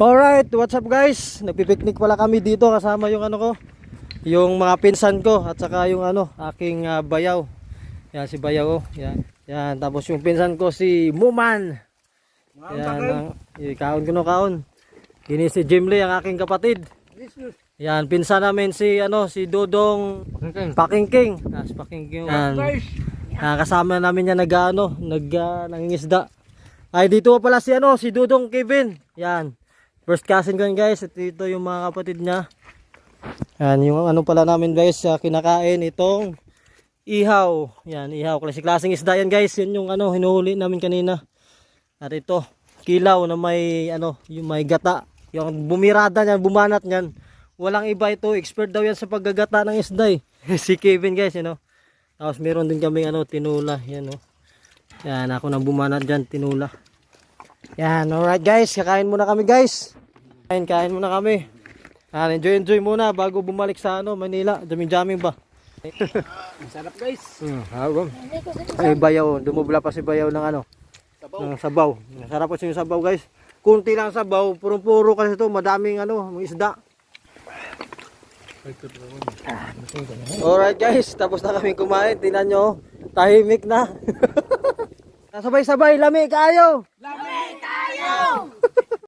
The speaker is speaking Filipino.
Alright, what's up guys? Nagpipiknik pala kami dito kasama yung ano ko, yung mga pinsan ko at saka yung ano, aking ah, bayaw. Yan si bayaw, oh. yan. Yan, tapos yung pinsan ko si Muman. Yan, ang, kaon ko no kaon. Kini si Jimly ang aking kapatid. Yan, pinsan namin si ano, si Dodong Pakingking. Ah, si Pakingking. Yan. Ah, kasama namin yan nag ano, nag ah, nangingisda. Ay dito pa pala si ano, si Dudong Kevin. Yan. First cousin ko guys. At ito yung mga kapatid niya. Yan, yung ano pala namin guys, ah, kinakain itong ihaw. Yan, ihaw. Klase klaseng isda yan guys. Yan yung ano, hinuhuli namin kanina. At ito, kilaw na may ano, yung may gata. Yung bumirada niyan, bumanat niyan. Walang iba ito, expert daw yan sa paggagata ng isda eh. si Kevin guys, you know. Tapos meron din kaming ano, tinula, yan oh. Yan, ako nang bumanat dyan, tinula. Yan, alright guys, kakain muna kami guys. Kain, kain muna kami. Yan, enjoy, enjoy muna bago bumalik sa ano, Manila. Jamming-jamming ba? Sarap guys. Hmm, hagom. Ay, bayaw. Dumubla pa si bayaw ng ano? Ng sabaw. Sarap kasi yung sabaw guys. Kunti lang sabaw, puro-puro kasi ito, madaming ano, mga isda. Alright guys, tapos na kami kumain. Tingnan nyo, tahimik na. Sabay-sabay, lami kayo.